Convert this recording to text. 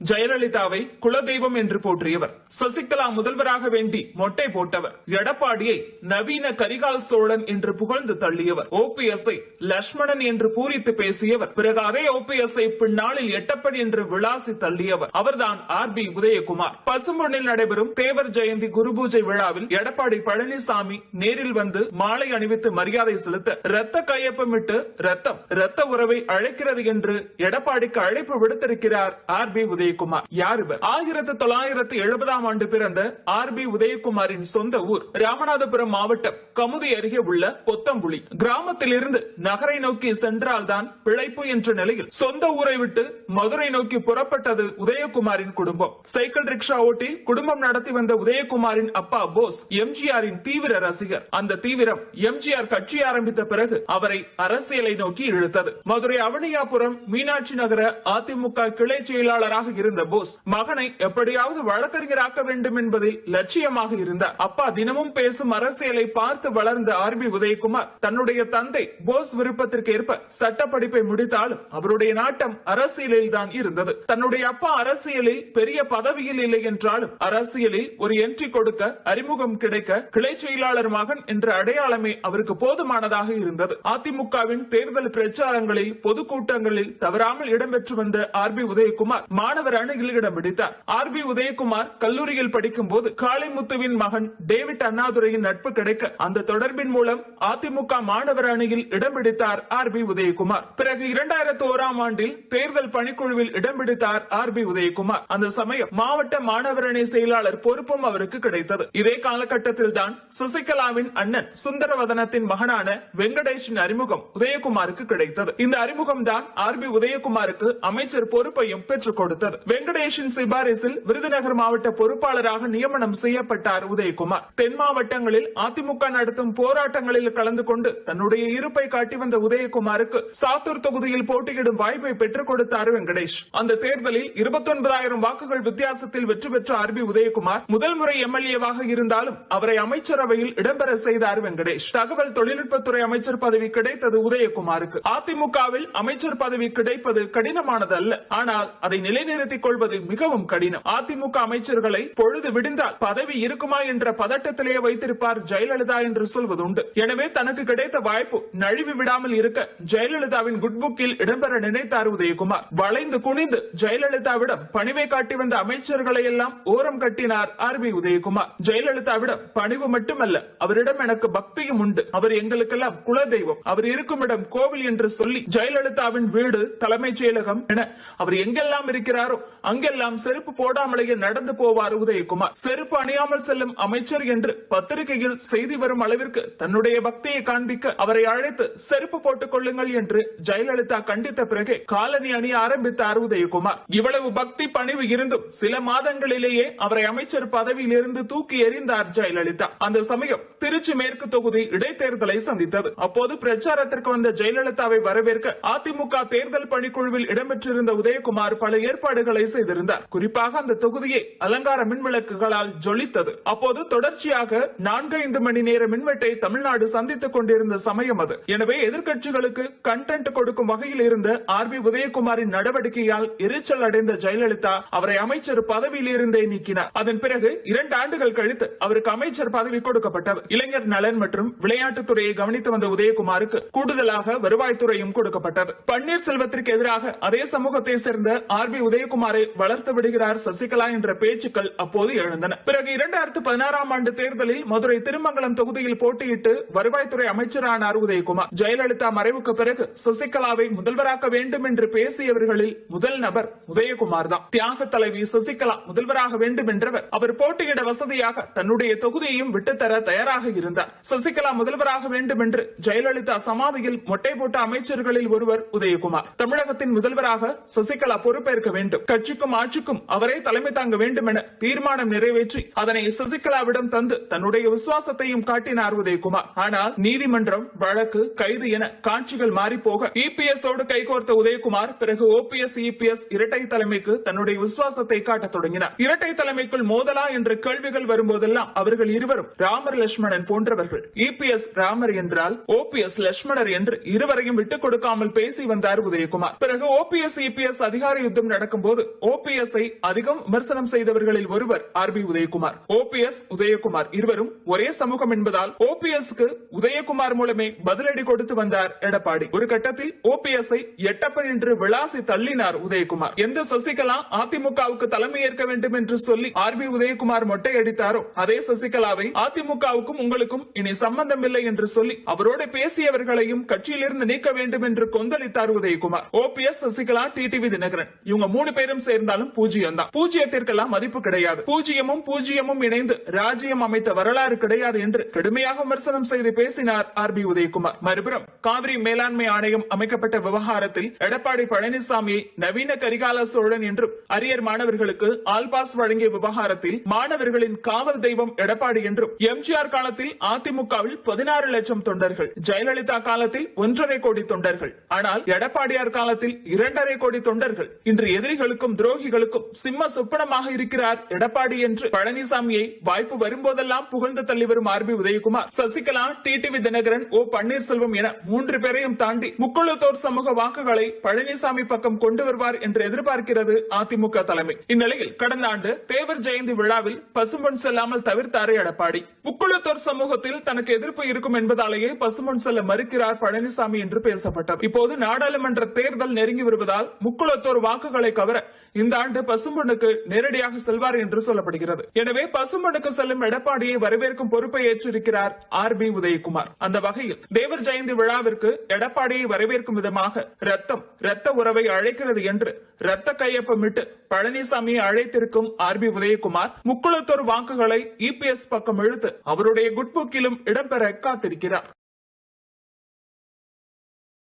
ஜெயலலிதாவை குலதெய்வம் என்று போற்றியவர். சசிகலா முதல்வராக வேண்டி மொட்டை போட்டவர். எடப்பாடியை நவீன கரிகால் சோழன் என்று புகழ்ந்து தள்ளியவர். ஓபிஎஸ்ஐ லட்சுமணன் என்று பூரித்து பேசியவர். பிறகு அதே ஓபிஎஸ்ஐ பின்னாளில் எட்டப்படி என்று விளாசி தள்ளியவர். அவர்தான் ஆர் பி உதயகுமார். பசும்பொன்னில் நடைபெறும் தேவர் ஜெயந்தி குருபூஜை விழாவில் எடப்பாடி பழனிசாமி நேரில் வந்து மாலை அணிவித்து மரியாதை செலுத்த ரத்த கையொப்பமிட்டு ரத்தம் ரத்த உறவை அழைக்கிறது என்று எடப்பாடிக்கு அழைப்பு விடுத்திருக்கிறார் ஆர் பி உதய உதயகுமார். யார் இவர்? ஆயிரத்தி தொள்ளாயிரத்தி எழுபதாம் ஆண்டு பிறந்த ஆர் பி உதயகுமாரின் சொந்த ஊர் ராமநாதபுரம் மாவட்டம் கமுதி அருகே உள்ள பொத்தம்புலி. கிராமத்திலிருந்து நகரை நோக்கி சென்றால்தான் பிழைப்பு என்ற நிலையில் சொந்த ஊரை விட்டு மதுரை நோக்கி புறப்பட்டது உதயகுமாரின் குடும்பம். சைக்கிள் ரிக்ஷா ஓட்டி குடும்பம் நடத்தி வந்த உதயகுமாரின் அப்பா போஸ் எம்ஜிஆரின் தீவிர ரசிகர். அந்த தீவிரம் எம்ஜிஆர் கட்சி ஆரம்பித்த பிறகு அவரை அரசியலை நோக்கி இழுத்தது. மதுரை அவனியாபுரம் மீனாட்சி நகர அதிமுக கிளை செயலாளராக இருந்த போஸ் மகனை எப்படியாவது வழக்கறிஞராக்க வேண்டும் என்பதில் லட்சியமாக இருந்தார் அப்பா தினமும் பேசும் அரசியலை பார்த்து வளர்ந்த ஆர் பி உதயகுமார் தன்னுடைய தந்தை போஸ் விருப்பத்திற்கு ஏற்ப சட்ட படிப்பை முடித்தாலும் அவருடைய நாட்டம் அரசியலில் தான் இருந்தது. தன்னுடைய அப்பா அரசியலில் பெரிய பதவியில் இல்லை என்றாலும் அரசியலில் ஒரு என்ட்ரி கொடுக்க அறிமுகம் கிடைக்க கிளை செயலாளர் மகன் என்ற அடையாளமே அவருக்கு போதுமானதாக இருந்தது. அதிமுகவின் தேர்தல் பிரச்சாரங்களில் பொதுக்கூட்டங்களில் தவறாமல் இடம்பெற்று வந்த ஆர் பி உதயகுமார் மாணவர் அவர் இடம் விடுத்தார். ஆர் பி உதயகுமார் கல்லூரியில் படிக்கும் போது காளிமுத்துவின் மகன் டேவிட் அண்ணாதுரையின் நட்பு கிடைக்க அந்த தொடர்பின் மூலம் அதிமுக மாணவர் அணியில் இடம் பிடித்தார் ஆர் பி உதயகுமார். பிறகு இரண்டாயிரத்து ஓராம் ஆண்டில் தேர்தல் பணிக்குழுவில் இடம் பிடித்தார் ஆர் பி உதயகுமார். அந்த சமயம் மாவட்ட மாணவர் அணி செயலாளர் பொறுப்பும் அவருக்கு கிடைத்தது. இதே காலகட்டத்தில் தான் சசிகலாவின் அண்ணன் சுந்தரவதனத்தின் மகனான வெங்கடேஷின் அறிமுகம் உதயகுமாருக்கு கிடைத்தது. இந்த அறிமுகம் தான் ஆர் பி உதயகுமாருக்கு அமைச்சர் பொறுப்பையும் பெற்றுக் கொடுத்தது. வெங்கடேஷின் சிபாரிசில் விருதுநகர் மாவட்ட பொறுப்பாளராக நியமனம் செய்யப்பட்டார் உதயகுமார். தென் மாவட்டங்களில் அதிமுக நடத்தும் போராட்டங்களில் கலந்து கொண்டு தன்னுடைய இருப்பை காட்டி வந்த உதயகுமாருக்கு சாத்தூர் தொகுதியில் போட்டியிடும் வாய்ப்பை பெற்றுக் கொடுத்தார் வெங்கடேஷ். அந்த தேர்தலில் இருபத்தொன்பதாயிரம் வாக்குகள் வித்தியாசத்தில் வெற்றி பெற்ற ஆர் பி உதயகுமார் முதல் முறை எம்எல்ஏவாக இருந்தாலும் அவரை அமைச்சரவையில் இடம்பெற செய்தார் வெங்கடேஷ். தகவல் தொழில்நுட்பத்துறை அமைச்சர் பதவி கிடைத்தது உதயகுமாருக்கு. அதிமுகவில் அமைச்சர் பதவி கிடைப்பது கடினமானது அல்ல ஆனால் அதை நிலைநிறுத்திக் கொள்வது மிகவும் கடினம். அதிமுக அமைச்சர்களை பொழுது விடிந்தால் பதவி இருக்குமா என்ற பதட்டத்திலேயே வைத்திருப்பார் ஜெயலலிதா என்று சொல்வதுண்டு. எனவே தனக்கு கிடைத்த வாய்ப்பு நழுவி விடாமல் இருக்க ஜெயலலிதாவின் குட் புக்கில் இடம்பெற நினைத்தார் உதயகுமார். வளைந்து குனிந்து ஜெயலலிதாவிடம் பணிவை காட்டி வந்த அமைச்சர்களை எல்லாம் ஓரம் கட்டினார் ஆர் பி உதயகுமார். ஜெயலலிதாவிடம் பணிவு மட்டுமல்ல அவரிடம் எனக்கு பக்தியும் உண்டு. அவர் எங்களுக்கெல்லாம் குலதெய்வம். அவர் இருக்கும் இடம் கோவில் என்று சொல்லி ஜெயலலிதாவின் வீடு தலைமைச் செயலகம் என அவர் எங்கெல்லாம் இருக்கிறாரோ அங்கெல்லாம் செருப்பு போடாமலேயே நடந்து போவார் உதயகுமார். செருப்பு அணியாமல் செல்லும் அமைச்சர் என்று பத்திரிகையில் செய்தி வரும் அளவிற்கு தன்னுடைய பக்தியை காண்பிக்க அவரை அழைத்து செருப்பு போட்டுக் கொள்ளுங்கள் என்று ஜெயலலிதா கண்டித்த பிறகு காலனி அணிய ஆரம்பித்தார் உதயகுமார். இவ்வளவு பக்தி பணிவு இருந்தும் சில மாதங்களிலேயே அவரை அமைச்சர் பதவியில் இருந்து தூக்கி எறிந்தார் ஜெயலலிதா. அந்த சமயம் திருச்சி மேற்கு தொகுதி இடைத்தேர்தலை சந்தித்தது. அப்போது பிரச்சாரத்திற்கு வந்த ஜெயலலிதாவை வரவேற்க அதிமுக தேர்தல் பணிக்குழுவில் இடம்பெற்றிருந்த உதயகுமார் பல ஏற்பாடுகள் செய்திருந்தார். குறிப்பாக அந்த தொகுதியை அலங்கார மின்விளக்குகளால் ஜொலித்தது. அப்போது தொடர்ச்சியாக நான்கு ஐந்து மணி நேர மின்வெட்டை தமிழ்நாடு சந்தித்துக் கொண்டிருந்த சமயம் அது. எனவே எதிர்க்கட்சிகளுக்கு கண்டென்ட் கொடுக்கும் வகையில் இருந்த ஆர் பி உதயகுமாரின் நடவடிக்கையால் எரிச்சல் அடைந்த ஜெயலலிதா அவரை அமைச்சர் பதவியில் இருந்தே நீக்கினார். அதன் பிறகு இரண்டு ஆண்டுகள் கழித்து அவருக்கு அமைச்சர் பதவி கொடுக்கப்பட்டது. இளைஞர் நலன் மற்றும் விளையாட்டுத்துறையை கவனித்து வந்த உதயகுமாருக்கு கூடுதலாக வருவாய்த்துறையும் கொடுக்கப்பட்டது. பன்னீர்செல்வத்திற்கு எதிராக அதே சமூகத்தை சேர்ந்த ஆர் பி உதயகுமார் வளர்த்து விடுகிறார் சசிகலா என்ற பேச்சுக்கள் அப்போது எழுந்தன. பிறகு இரண்டாயிரத்து பதினாறாம் ஆண்டு தேர்தலில் மதுரை திருமங்கலம் தொகுதியில் போட்டியிட்டு வருவாய்த்துறை அமைச்சரானார் உதயகுமார் ஜெயலலிதா மறைவுக்கு பிறகு சசிகலாவை முதல்வராக்க வேண்டும் என்று பேசியவர்களில் முதல் நபர் உதயகுமார் தான். தியாக தலைவி சசிகலா முதல்வராக வேண்டும் என்றவர். அவர் போட்டியிட வசதியாக தன்னுடைய தொகுதியையும் விட்டுத்தர தயாராக இருந்தார். சசிகலா முதல்வராக வேண்டும் என்று ஜெயலலிதா சமாதியில் மொட்டை போட்ட அமைச்சர்களில் ஒருவர் உதயகுமார். தமிழகத்தின் முதல்வராக சசிகலா பொறுப்பேற்க வேண்டும். கட்சிக்கும் ஆட்சிக்கும் அவரே தலைமை தாங்க வேண்டும் என தீர்மானம் நிறைவேற்றி அதனை சசிகலாவிடம் தந்து தன்னுடைய விசுவாசத்தையும் காட்டினார் உதயகுமார். ஆனால் நீதிமன்றம் வழக்கு கைது என காட்சிகள் மாறிப்போக போக இபிஎஸ் ஓடு கைகோர்த்த உதயகுமார் பிறகு ஓபிஎஸ் இபிஎஸ் இரட்டை தலைமைக்கு தன்னுடைய விசுவாசத்தை காட்டத் தொடங்கினார். இரட்டை தலைமைக்குள் மோதலா என்ற கேள்விகள் வரும்போதெல்லாம் அவர்கள் இருவரும் ராமர் லட்சுமணன் போன்றவர்கள். இபிஎஸ் ராமர் என்றால் ஓபிஎஸ் லட்சுமணர் என்று இருவரையும் விட்டுக் கொடுக்காமல் பேசி வந்தார் உதயகுமார். பிறகு ஓபிஎஸ் இபிஎஸ் அதிகார யுத்தம் நடக்கும் போது ஓபிஎஸ் ஐ அதிகம் விமர்சனம் செய்தவர்களில் ஒருவர் R B Udhayakumar. OPS Udhayakumar இருவரும் ஒரே சமூகம் என்பதால் ஓபிஎஸ்க்கு உதயகுமார் மூலமே பதிலடி கொடுத்து வந்தார் எடப்பாடி. ஒரு கட்டத்தில் ஓபிஎஸ் ஐ எட்டப்பன் என்று விளாசி தள்ளினார் உதயகுமார். எந்த சசிகலா அதிமுகவுக்கு தலைமை ஏற்க வேண்டும் என்று சொல்லி ஆர் பி உதயகுமார் மொட்டை அடித்தாரோ அதே சசிகலாவை அதிமுகவுக்கும் உங்களுக்கும் இனி சம்பந்தமில்லை என்று சொல்லி அவரோடு பேசியவர்களையும் கட்சியிலிருந்து நீக்க வேண்டும் என்று கொந்தளித்தார் Udhayakumar. OPS Sasikala TTV Dhinakaran. இவங்க மூணு பேரும் சேர்ந்தாலும் பூஜ்ஜியம் தான் பூஜ்ஜியத்திற்கெல்லாம் மதிப்பு கிடையாது. பூஜ்ஜியமும் பூஜ்ஜியமும் இணைந்து ராஜ்யம் அமைத்த வரலாறு கிடையாது என்று கடுமையாக விமர்சனம் செய்து பேசினார் ஆர் பி உதயகுமார். மறுபுறம் காவிரி மேலாண்மை ஆணையம் அமைக்கப்பட்ட விவகாரத்தில் எடப்பாடி பழனிசாமியை நவீன கரிகால சோழன் என்றும் அரியர் மாணவர்களுக்கு ஆல்பாஸ் வழங்கிய விவகாரத்தில் மாணவர்களின் காவல் தெய்வம் எடப்பாடி என்றும் எம்ஜிஆர் காலத்தில் அதிமுகவில் பதினாறு லட்சம் தொண்டர்கள் ஜெயலலிதா காலத்தில் ஒன்றரை கோடி தொண்டர்கள். ஆனால் எடப்பாடியார் காலத்தில் இரண்டரை கோடி தொண்டர்கள். இன்று எதிரிகள் துரோகிகளுக்கும் சிம்ம சொப்பனமாக இருக்கிறார் எடப்பாடி என்று பழனிசாமியை வாய்ப்பு வரும்போதெல்லாம் புகழ்ந்து தள்ளி வரும் R B Udhayakumar Sasikala TTV Dhinakaran O Panneerselvam என மூன்று பேரையும் தாண்டி முக்குளத்தோர் சமூக வாக்குகளை பழனிசாமி பக்கம் கொண்டு வருவார் என்று எதிர்பார்க்கிறது அதிமுக தலைமை. இந்நிலையில் கடந்த ஆண்டு தேவர் ஜெயந்தி விழாவில் பசும்பொன் செல்லாமல் தவிர்த்தாரு எடப்பாடி. முக்குளத்தோர் சமூகத்தில் தனக்கு எதிர்ப்பு இருக்கும் என்பதாலேயே பசுமன் செல்ல மறுக்கிறார் பழனிசாமி என்று பேசப்பட்டது. இப்போது நாடாளுமன்ற தேர்தல் நெருங்கி வருவதால் முக்குளத்தோர் வாக்குகளை கவர இந்த ஆண்டு பசும்பொண்ணுக்கு நேரடியாக செல்வார் என்று சொல்லப்படுகிறது. எனவே பசும்பொண்ணுக்கு செல்லும் எடப்பாடியை வரவேற்கும் பொறுப்பை ஏற்றிருக்கிறார் ஆர் பி உதயகுமார். அந்த வகையில் தேவர் ஜெயந்தி விழாவிற்கு எடப்பாடியை வரவேற்கும் விதமாக ரத்தம் ரத்த உறவை அழைக்கிறது என்று ரத்த கையொப்பமிட்டு பழனிசாமியை அழைத்திருக்கும் ஆர் பி உதயகுமார் முக்குளத்தோர் வாக்குகளை இபிஎஸ் பக்கம் இழுத்து அவருடைய குட்புக்கிலும் இடம்பெற காத்திருக்கிறார்.